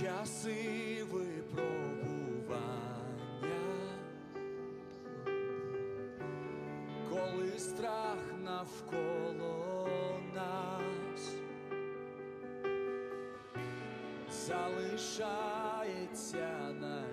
часи випробування, коли страх навколо нас. Залишається надія,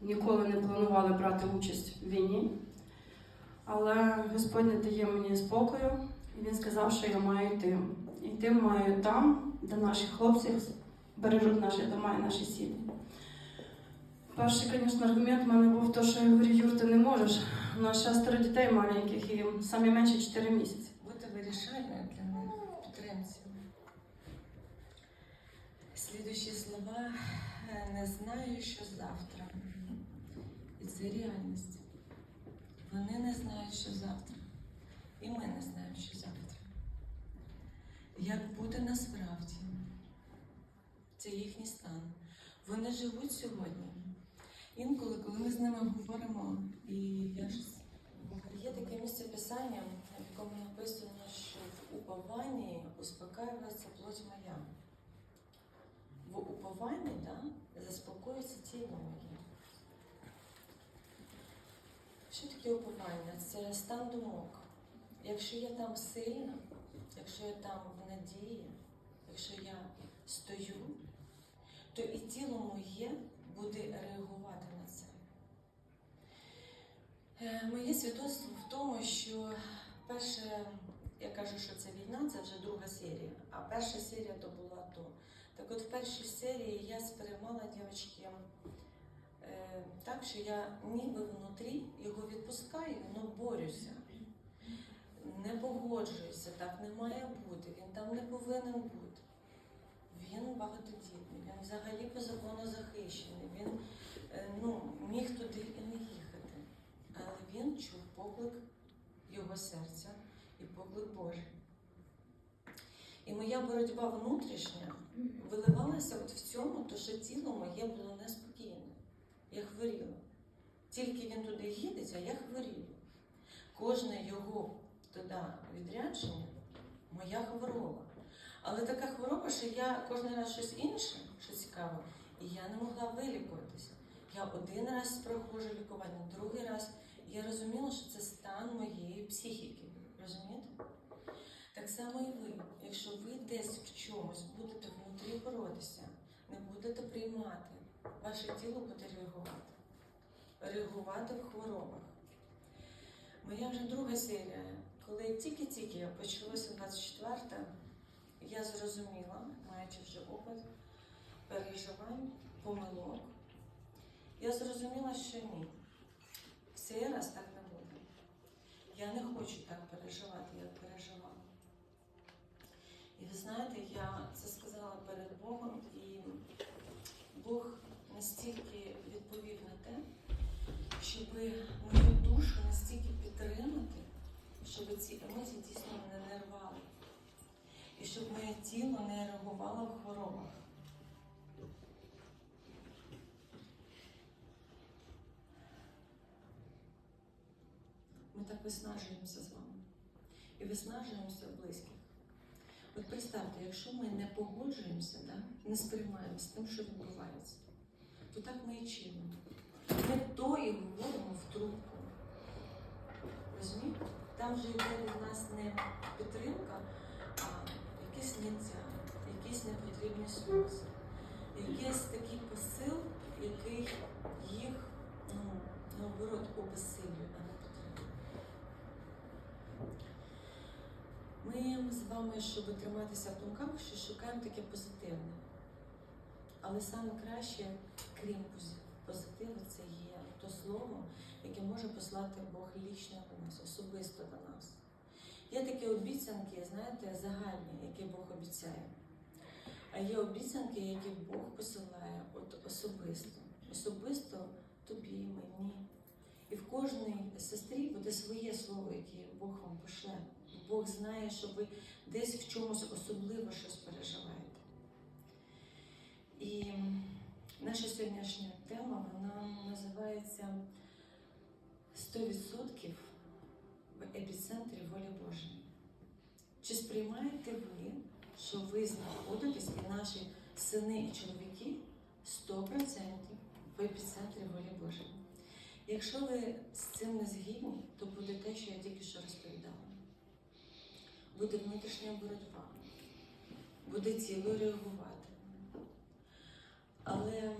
ніколи не планували брати участь в війні, але Господь не дає мені спокою, і він сказав, що я маю йти. Йти маю там, де наші хлопці бережуть наші дома і наші сім'ї. Перший, звісно, аргумент в мене був те, що я говорю, Юр, ти не можеш. У нас шестеро дітей маленьких і самі менше 4 місяці. бути вирішальною для них підтримці. Слідуючі слова «Е, не знаю, що завтра. Це реальність. Вони не знають, що завтра. І ми не знаємо, що завтра. Як буде насправді, це їхній стан. Вони живуть сьогодні. Інколи, коли ми з ними говоримо, і я ж Є таке місце писання, в якому написано, що в упованні успокаюється плоть моя. В упованні да, заспокоїться тіло моє. Що таке уповання? Це стан думок. Якщо я там сильна, якщо я там в надії, якщо я стою, то і тіло моє буде реагувати на це. Е, Моє свідоцтво в тому, що перше, я кажу, що це війна, це вже друга серія, а перша серія то була то. Так от в першій серії я сприймала дівчатки так, що я ніби внутрі його відпускаю, але борюся. Не погоджуюся, так не має бути, він там не повинен бути. Він багатодітний, він взагалі по закону захищений, він е, ну, міг туди і не їхати. Але він чув поклик його серця і поклик Божий. І моя боротьба внутрішня виливалася от в цьому, то що тіло моє було неспокійне. Я хворіла. Тільки він туди їдеться, а я хворію. Кожне його туди відрядження моя хвороба. Але така хвороба, що я кожен раз щось інше, що цікаво, і я не могла вилікуватися. Я один раз проходжу лікування, другий раз і я розуміла, що це стан моєї психіки. Розумієте? Так само і ви. Якщо ви десь в чомусь будете внутрі боротися, не будете приймати, ваше тіло буде реагувати. Реагувати в хворобах. Моя вже друга серія, коли тільки-тільки почалося 24 я зрозуміла, маючи вже опит переживань, помилок, я зрозуміла, що ні. В цей раз так не буде. Я не хочу так переживати, як переживала. І ви знаєте, я це сказала перед Богом, і Бог настільки відповів на те, щоб мою душу настільки підтримати, щоб ці емоції дійсно мене не рвали. І щоб моє тіло не реагувало в хворобах. Ми так виснажуємося з вами. І виснажуємося в близьких. От представте, якщо ми не погоджуємося, да, не сприймаємо з тим, що відбувається, то так ми і чинимо. Ми то і говоримо в трубку. Розумієте? Там вже йде від нас не підтримка, а якесь ниття, якісь непотрібні сльози, якийсь такий посил, який їх, ну, наоборот, обесилює, а не підтримує. Ми з вами, щоб триматися в думках, що шукаємо таке позитивне. Але саме краще, крім пози- позитиву, це є то слово, яке може послати Бог лічно до нас, особисто до нас. Є такі обіцянки, знаєте, загальні, які Бог обіцяє. А є обіцянки, які Бог посилає от особисто. Особисто тобі, мені. І в кожній сестрі буде своє слово, яке Бог вам пошле. Бог знає, що ви десь в чомусь особливо щось переживаєте. І наша сьогоднішня тема вона називається 100% в епіцентрі волі Божої. Чи сприймаєте ви, що ви знаходитесь і наші сини і чоловіки 100% в епіцентрі волі Божої? Якщо ви з цим не згідні, то буде те, що я тільки що розповідала. Буде внутрішня боротьба, буде тіло реагувати. Але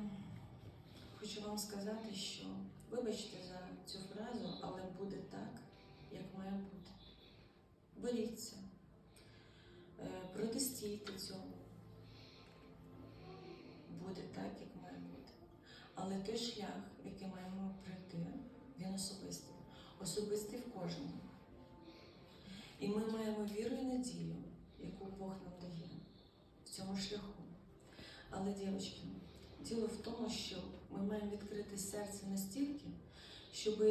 хочу вам сказати, що вибачте за цю фразу, але буде так, як має бути. Боріться, е, протестійте цьому. Буде так, як має бути. Але той шлях, який маємо пройти, він особистий. Особистий в кожному. І ми маємо віру і надію, яку Бог нам дає в цьому шляху. Але, дівчатки, діло в тому, що ми маємо відкрити серце настільки, щоб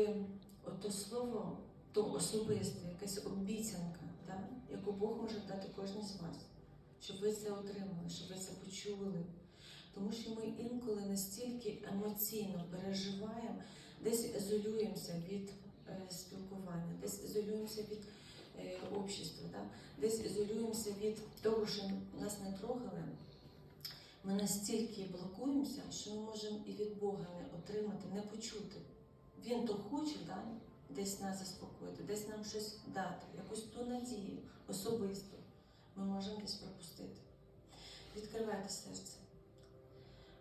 ото слово, то особисте, якась обіцянка, да, яку Бог може дати кожній з вас, щоб ви це отримали, щоб ви це почули. Тому що ми інколи настільки емоційно переживаємо, десь ізолюємося від е, спілкування, десь ізолюємося від е, общества, да? десь ізолюємося від того, що нас не трогали. Ми настільки блокуємося, що ми можемо і від Бога не отримати, не почути. Він то хоче да? десь нас заспокоїти, десь нам щось дати, якусь ту надію особисту. Ми можемо десь пропустити. Відкривайте серце.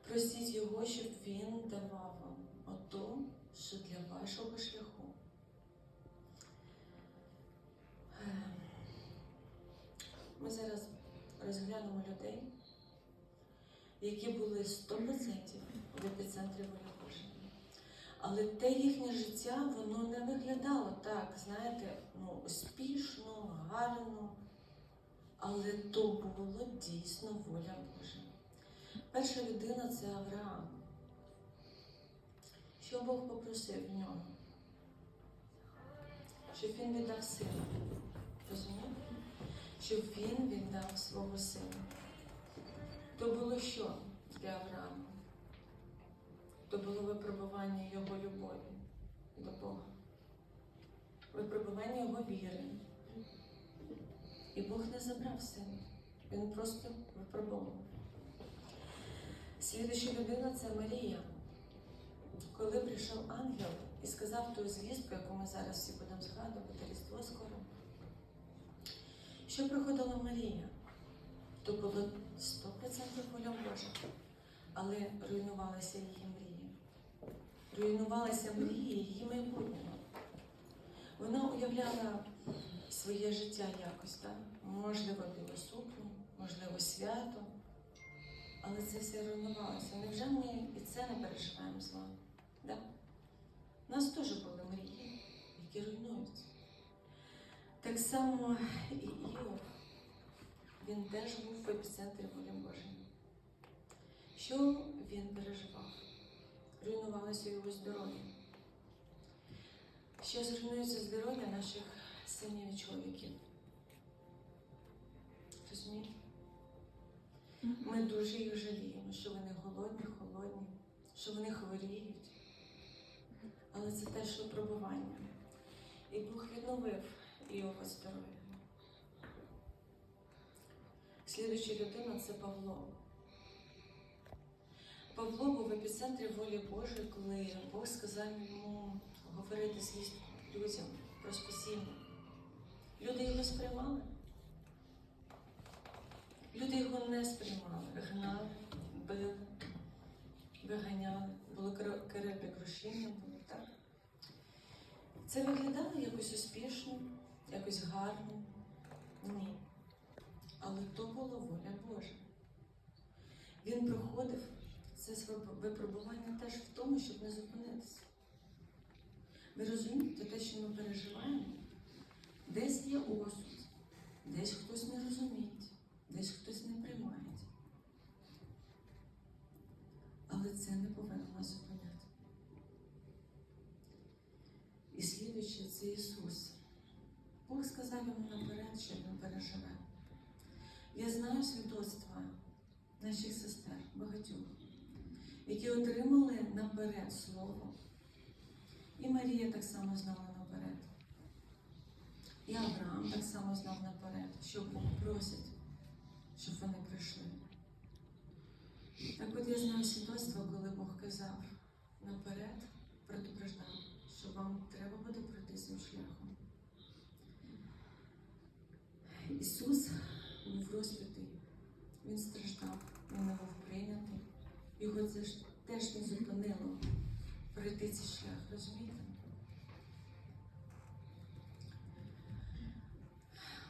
Просіть його, щоб він давав вам ото, що для вашого шляху. Ем, Ми зараз розглянемо людей, які були 100% в епіцентрі волі Божої. Але те їхнє життя, воно не виглядало так, знаєте, ну, успішно, гарно. Але то було дійсно воля Божа. Перша людина це Авраам. Що Бог попросив в нього? Щоб він віддав сина. Розумієте? Щоб він віддав свого сина. То було що для Авраама? То було випробування його любові до Бога, випробування його віри. І Бог не забрав сина. Він просто випробував. Слідуюча людина це Марія. Коли прийшов ангел і сказав ту звістку, яку ми зараз всі будемо згадувати, Різдво скоро. Що приходила Марія? То було 100% воля Божа. Але руйнувалися її мрії. Руйнувалися мрії її майбутнього. Вона уявляла своє життя якось, так? можливо, білу сукню, можливо, свято. Але це все руйнувалося. Невже ми і це не переживаємо з вами? Да? У нас теж були мрії, які руйнуються. Так само і Іов, він теж був в епіцентрі волі Божої. Що він переживав? Руйнувалося його здоров'я. Що зруйнується здоров'я наших синів і чоловіків. Розумієте? Ми дуже їх жаліємо, що вони голодні, холодні, що вони хворіють. Але це теж випробування. І Бог відновив його здоров'я. Слідуюча людина це Павло. Павло був в епіцентрі волі Божої, коли Бог сказав йому говорити звістку людям про спасіння. Люди його сприймали. Люди його не сприймали, гнали, били, виганяли, було керебі крушіння, було так. Це виглядало якось успішно, якось гарно. Ні. Але то була воля Божа. Він проходив це випробування теж в тому, щоб не зупинитися. Ви розумієте, те, що ми переживаємо, десь є осуд, десь хтось не розуміє, десь хтось не приймає. Але це не повинно нас зупиняти. І слідуючи, це Ісус. Бог сказав йому наперед, живе. Я знаю свідоцтва наших сестер, багатьох, які отримали наперед слово. І Марія так само знала наперед. І Авраам так само знав наперед, що Бог просить, щоб вони прийшли. Так от я знаю свідоцтво, коли Бог казав наперед, предупреждав, що вам треба буде пройти цим шляхом. Ісус був Він страждав, Він не був прийнятий. Його це ж теж не зупинило пройти цей шлях, розумієте?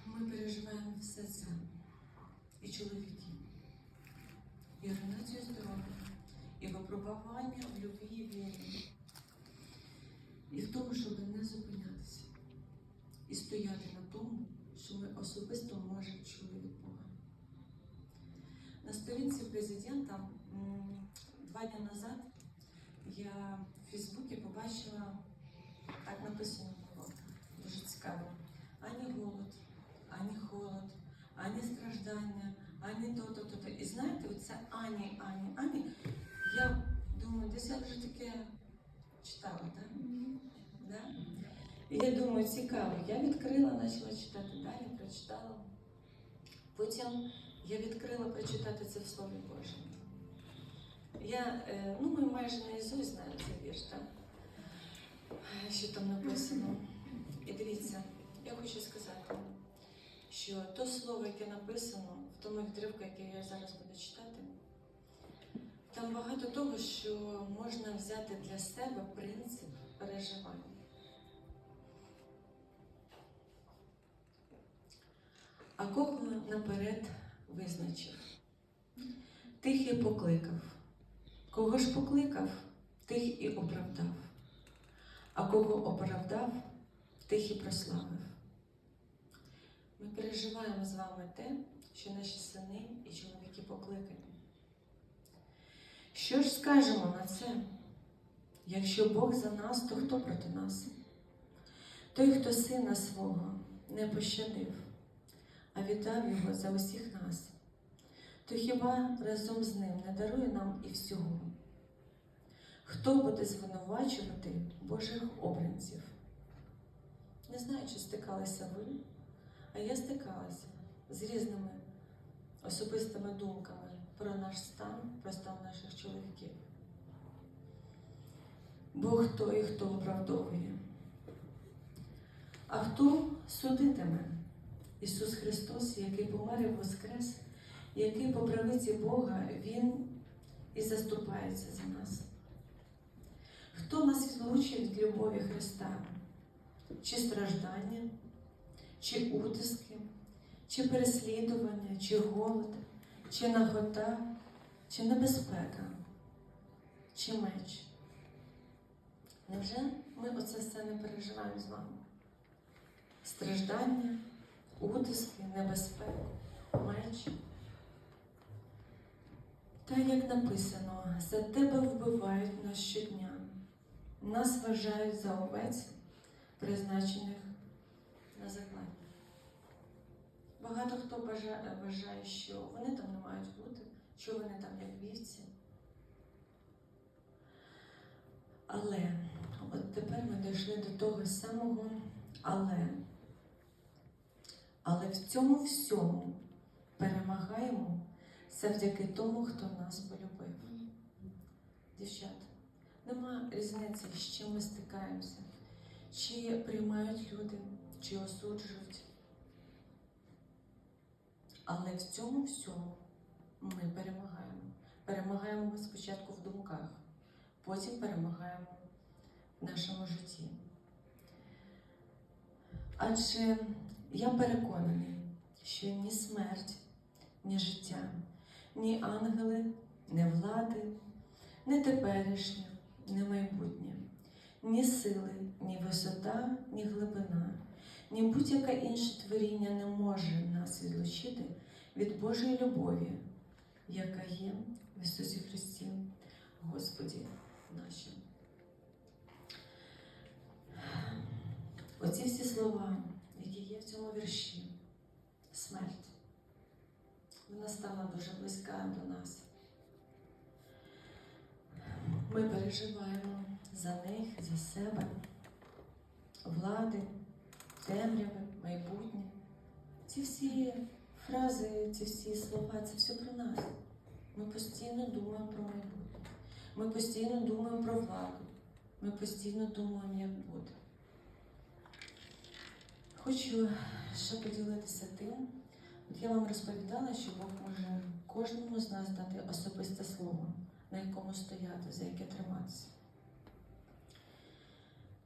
Ми переживаємо все це. І чоловіки, і руйнацію здоров'я, і випробування в любві і вірі, і в тому, щоб не зупинятися, і стояти на тому, що ми особисто може чули від Бога. На сторінці президента м, два дні назад я в Фейсбуці побачила, так написано було, дуже цікаво. Ані голод, ані холод, ані страждання, ані то-то, то-то. І знаєте, оце ані, ані, ані. Я думаю, десь я вже таке читала, так? Да? І я думаю, цікаво. Я відкрила, почала читати далі, прочитала. Потім Я відкрила прочитати це в Слові Божому. Я, е, ну, ми майже наізусть знаємо цей вірш, так? Що там написано. І дивіться, я хочу сказати, що то слово, яке написано в тому відривку, який я зараз буду читати, там багато того, що можна взяти для себе принцип переживання. А кого наперед визначив? Тих і покликав. Кого ж покликав, тих і оправдав. А кого оправдав, тих і прославив. Ми переживаємо з вами те, що наші сини і чоловіки покликані. Що ж скажемо на це? Якщо Бог за нас, то хто проти нас? Той, хто сина свого не пощадив, а віддав його за усіх нас, то хіба разом з ним не дарує нам і всього? Хто буде звинувачувати Божих обранців? Не знаю, чи стикалися ви, а я стикалася з різними особистими думками про наш стан, про стан наших чоловіків. Бог той, хто оправдовує. А хто судитиме? Ісус Христос, який помер і воскрес, який по правиці Бога Він і заступається за нас. Хто нас відлучить від любові Христа? Чи страждання, чи утиски, чи переслідування, чи голод, чи нагота, чи небезпека, чи меч? Невже ми оце все не переживаємо з вами? Страждання, утиски, небезпеку, меч. Та як написано, за тебе вбивають нас щодня, нас вважають за овець, призначених на закладі. Багато хто вважає, що вони там не мають бути, що вони там як вівці. Але от тепер ми дійшли до того самого але. Але в цьому всьому перемагаємо завдяки тому, хто нас полюбив. Дівчат, нема різниці, з чим ми стикаємося, чи приймають люди, чи осуджують. Але в цьому всьому ми перемагаємо. Перемагаємо ми спочатку в думках, потім перемагаємо в нашому житті. Адже я переконаний, що ні смерть, ні життя, ні ангели, ні влади, ні теперішнє, ні майбутнє, ні сили, ні висота, ні глибина, ні будь-яке інше творіння не може нас відлучити від Божої любові, яка є в Ісусі Христі, Господі нашим. Оці всі слова, є в цьому вірші, смерть. Вона стала дуже близька до нас. Ми переживаємо за них, за себе, влади, темряви, майбутнє. Ці всі фрази, ці всі слова це все про нас. Ми постійно думаємо про майбутнє. Ми постійно думаємо про владу. Ми постійно думаємо, як буде. Хочу ще поділитися тим. От я вам розповідала, що Бог може кожному з нас дати особисте слово, на якому стояти, за яке триматися.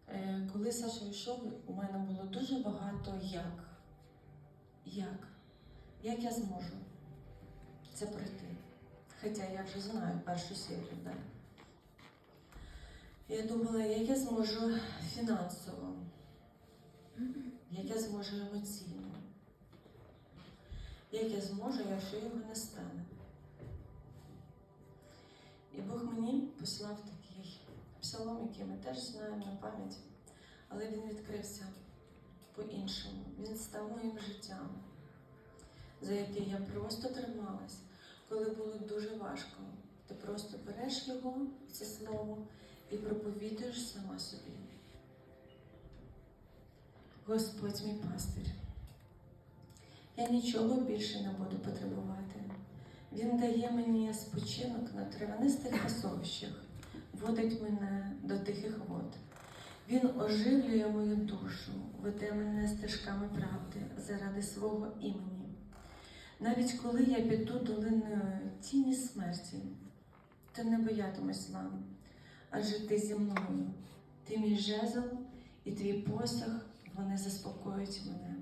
Е, Коли Саша йшов, у мене було дуже багато як. Як? Як я зможу це пройти? Хоча я вже знаю першу серію, так? Я думала, як я зможу фінансово, як я зможу емоційно, як я зможу, якщо його не стане. І Бог мені послав такий псалом, який ми теж знаємо на пам'ять, але він відкрився по-іншому. Він став моїм життям, за яке я просто трималась, коли було дуже важко. Ти просто береш його, це слово, і проповідуєш сама собі. Господь мій пастир. Я нічого більше не буду потребувати. Він дає мені спочинок на травянистих пасовищах, водить мене до тихих вод. Він оживлює мою душу, веде мене стежками правди заради свого імені. Навіть коли я піду долиною тіні смерті, то не боятимусь зла, адже ти зі мною, ти мій жезл і твій посох, вони заспокоюють мене.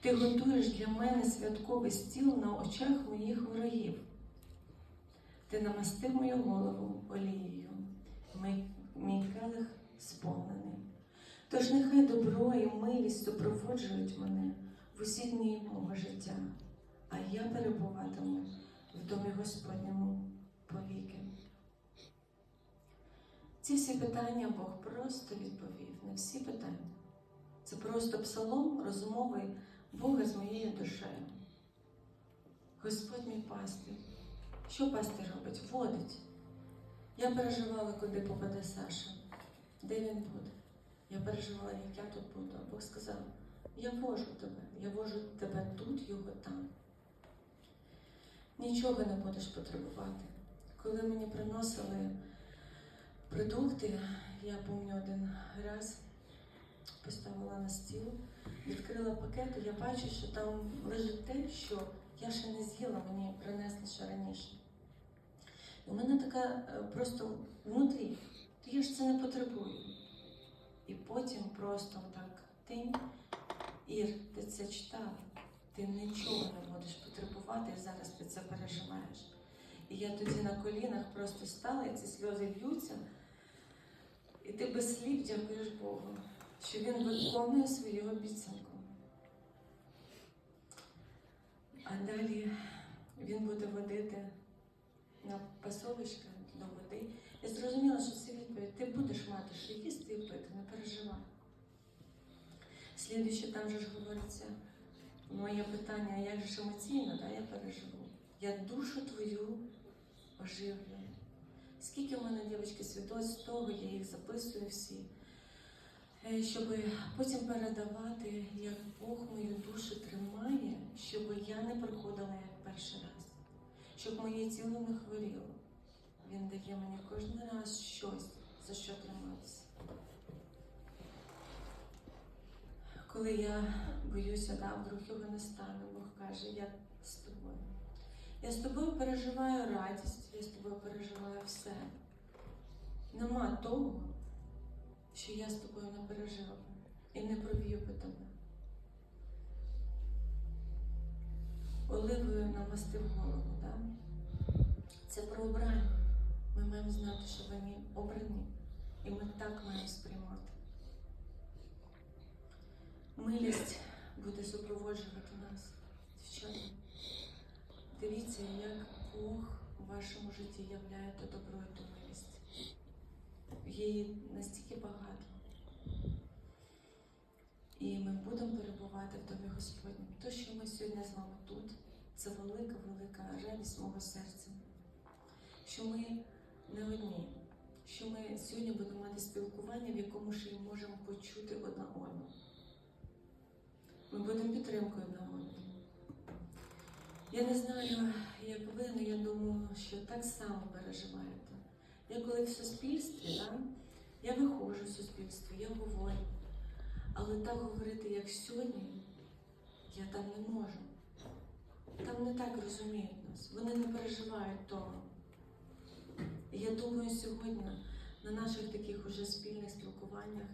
Ти готуєш для мене святковий стіл на очах моїх ворогів. Ти намастив мою голову олією, мій, мій келих сповнений. Тож нехай добро і милість супроводжують мене в усі дні мого життя, а я перебуватиму в домі Господньому повіки. Ці всі питання Бог просто відповів, не всі питання. Це просто псалом розмови Бога з моєю душею. Господь мій пастир. Що пастир робить? Водить. Я переживала, куди попаде Саша, де він буде. Я переживала, як я тут буду. А Бог сказав: я вожу тебе, я вожу тебе тут, його там. Нічого не будеш потребувати. Коли мені приносили продукти, я пам'ятаю один раз поставила на стіл, відкрила пакет, і я бачу, що там лежить те, що я ще не з'їла, мені принесли ще раніше. І у мене така е, просто внутрі, «Та я ж це не потребую. І потім просто так тинь, Ір, ти це читав, ти нічого не будеш потребувати, і зараз ти це переживаєш. І я тоді на колінах просто стала, і ці сльози б'ються, і ти без слів дякуєш Богу, що він виконує свою обіцянку. А далі він буде водити на пасовиська до води. Я зрозуміла, що це відповідь. Ти будеш мати, що їсти і пити, не переживай. Слідуюче там же ж говориться, моє питання, як же емоційно, да, я переживу. Я душу твою оживлюю. Скільки в мене, дівчатки, свідоцтв того, я їх записую всі, щоб потім передавати, як Бог мою душу тримає, щоб я не приходила як перший раз, щоб моє тіло не хворіло. Він дає мені кожен раз щось, за що триматися. Коли я боюся, да, вдруг його не стане, Бог каже, я з тобою. Я з тобою переживаю радість, я з тобою переживаю все. Нема того, що я з тобою не пережила і не провію би тебе. Оливою намастив голову, да? Це про обрання. Ми маємо знати, що вони обрані, і ми так маємо сприймати. Милість буде супроводжувати нас. Дівчата, дивіться, як Бог у вашому житті являє то добро і милість. Її настільки багато. І ми будемо перебувати в домі Господнім. То, що ми сьогодні з вами тут, це велика, велика радість мого серця. Що ми не одні, що ми сьогодні будемо мати спілкування, в якому ще й можемо почути одна одну. Ми будемо підтримкою одна одну. Я не знаю, як ви, але я думаю, що так само переживаєте. Я коли в суспільстві, да, я виходжу в суспільство, я говорю. Але так говорити, як сьогодні, я там не можу. Там не так розуміють нас. Вони не переживають того. Я думаю, сьогодні на наших таких уже спільних спілкуваннях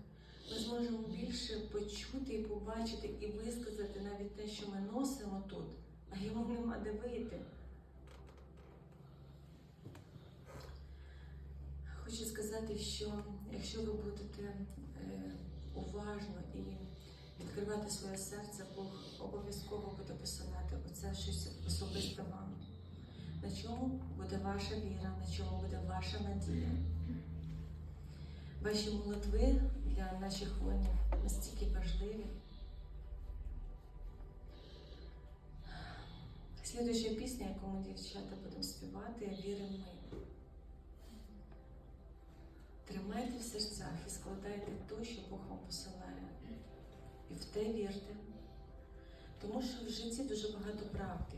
ми зможемо більше почути і побачити і висказати навіть те, що ми носимо тут, а йому нема де вийти. Хочу сказати, що якщо ви будете е, уважно і відкривати своє серце, Бог обов'язково буде посилати оце щось особисте вам. На чому буде ваша віра, на чому буде ваша надія. Ваші молитви для наших воїнів настільки важливі. Слідуюча пісня, яку ми дівчата будемо співати, віримо ми. Тримайте в серцях і складайте те, що Бог вам посилає. І в те вірте. Тому що в житті дуже багато правди.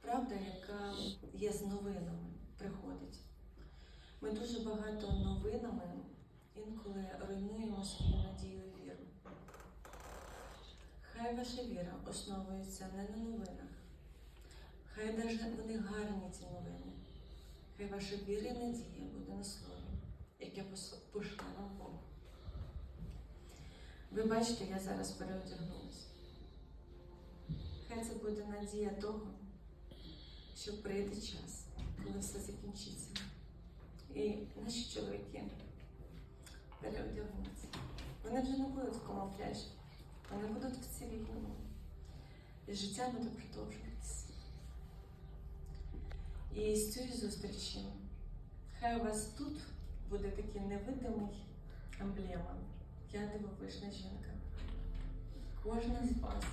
Правда, яка є з новинами, приходить. Ми дуже багато новинами інколи руйнуємо свою надію і віру. Хай ваша віра основується не на новинах. Хай навіть вони гарні ці новини. Хай ваша віра і надія буде на слові, яке пошле вам Бог. Ви бачите, я зараз переодягнулася. Хай це буде надія того, що прийде час, коли все закінчиться. І наші чоловіки переодягнуться. Вони вже не будуть в камуфляжі, вони будуть в цивільному. І життя буде продовжуватися. І з цієї зустрічі хай у вас тут буде такий невидимий емблема. Я дивовижна жінка. Кожна з вас.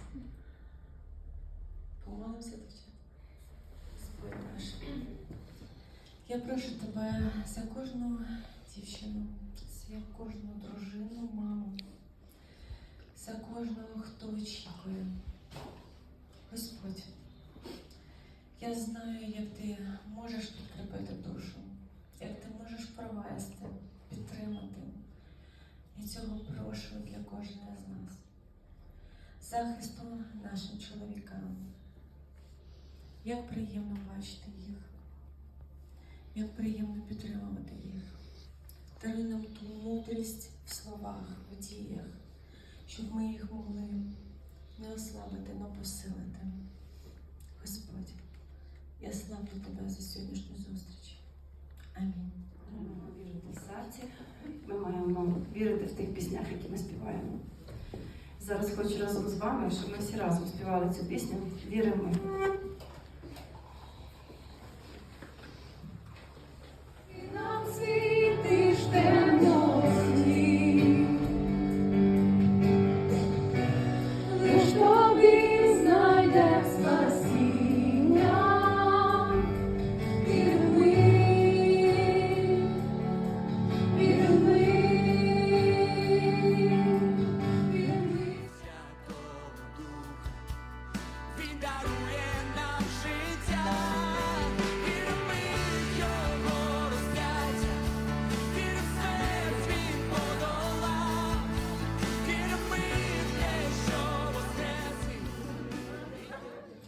Помолимося, дівчата. Господь наш. Я прошу тебе за кожну дівчину, за кожну дружину, маму, за кожного, хто очікує. Господь, я знаю, як ти можеш підкріпити душу, як ти можеш провести, підтримати. І цього прошу для кожного з нас. Захисту нашим чоловікам. Як приємно бачити їх, як приємно підтримувати їх. Даруй нам ту мудрість в словах, в діях, щоб ми їх могли не ослабити, але посилити. Господь, я славлю тебе за сьогоднішню зустріч. Амінь. Вірити в серці. Ми маємо вірити в тих піснях, які ми співаємо. Зараз хочу разом з вами, щоб ми всі разом співали цю пісню. Віримо.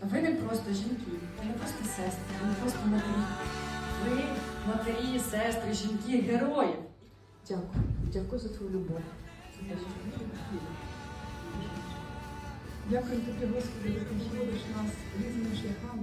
Ви не просто жінки, ви не просто сестри, ви не просто матері. Ви матері, сестри, жінки, герої. Дякую. Дякую за твою любов. Дякую тобі, Господи, за ти проводиш нас різними шляхами,